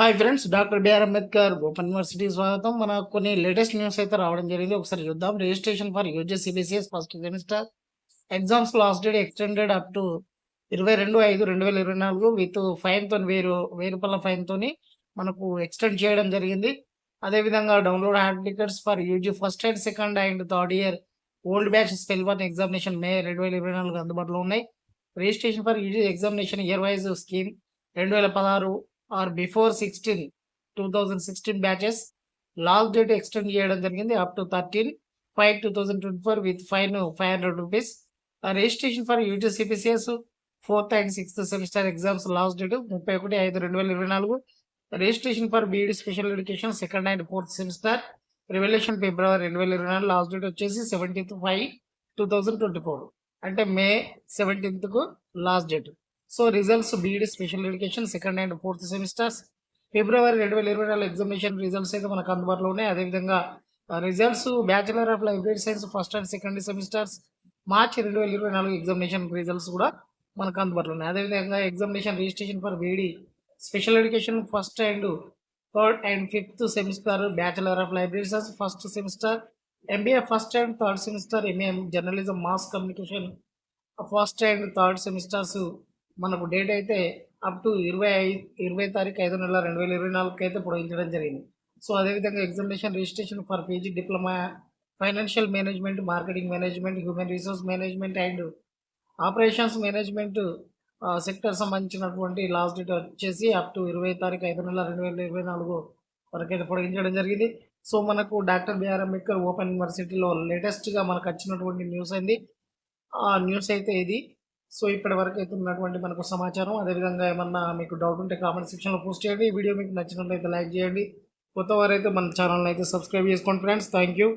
Hi friends doctor BR Ambedkar open university స్వాగతం. మన కొన్ని లేటెస్ట్ న్యూస్ అయితే రావడం జరిగింది. ఒకసారి చూద్దాం. Registration for UG CBCS first semester exams last date extended up to ఇరవై రెండు ఐదు రెండు వేల ఇరవై నాలుగు విత్ ఫైన్తో వెయ్యి వెయ్యి రూపాయల ఫైన్తోని మనకు ఎక్స్టెండ్ చేయడం జరిగింది. అదేవిధంగా download hall tickets for UG first and second and third year old batch spell one examination May రెండు వేల ఇరవై నాలుగు అందుబాటులో ఉన్నాయి. Registration for UG examination year wise scheme రెండు వేల పదహారు or before sixteen two thousand sixteen batches. Last date extend చేయడం జరిగింది up to thirteen. Five two thousand twenty four with fine five hundred rupees. Registration for యూటీసీపీసీఎస్ fourth and sixth semester exams last date ముప్పై ఒకటి ఐదు రెండు వేల ఇరవై నాలుగు. Registration for BEd special education second and fourth semester. Revaluation February రెండు వేల ఇరవై నాలుగు లాస్ట్ డేట్ వచ్చేసి seventeenth five two thousand twenty four. అంటే May సెవెంటీన్త్కు last date. So results BEd special education second and fourth semesters February రెండు వేల ఇరవై నాలుగు ఎగ్జామినేషన్ రిజల్ట్స్ అయితే మనకు అందుబాటులో ఉన్నాయి. అదేవిధంగా results bachelor of library science first and second semesters March రెండు వేల ఇరవై నాలుగు ఎగ్జామినేషన్ రిజల్ట్స్ కూడా మనకు అందుబాటులో ఉన్నాయి. అదేవిధంగా examination registration for BEd special education first and third and fifth semester bachelor of library science first semester MBA first and third semester MAM journalism mass communication first and third semesters మనకు date అయితే up to ఇరవై ఐదు ఇరవై తారీఖు ఐదు నెల రెండు వేల ఇరవై నాలుగుకి అయితే పొడిగించడం జరిగింది. సో అదేవిధంగా examination registration for PG diploma financial management marketing management human resource management and operations management sector సంబంధించినటువంటి లాస్ట్ డేట్ వచ్చేసి అప్ టు ఇరవై తారీఖు ఐదు నెల రెండు వేల ఇరవై నాలుగు వరకు అయితే పొడిగించడం జరిగింది. సో మనకు డాక్టర్ బిఆర్ అంబేద్కర్ ఓపెన్ యూనివర్సిటీలో లేటెస్ట్గా మనకు వచ్చినటువంటి న్యూస్ అయింది ఆ న్యూస్ అయితే ఇది. సో ఇప్పటి వరకు అయితే ఉన్నటువంటి మనకు సమాచారం. అదేవిధంగా ఏమన్నా మీకు డౌట్ ఉంటే కామెంట్ సెక్షన్లో పోస్ట్ చేయండి. ఈ వీడియో మీకు నచ్చినట్లయితే లైక్ చేయండి. కొత్త వారైతే మన ఛానల్ని అయితే సబ్స్క్రైబ్ చేసుకోండి ఫ్రెండ్స్ థ్యాంక్ యూ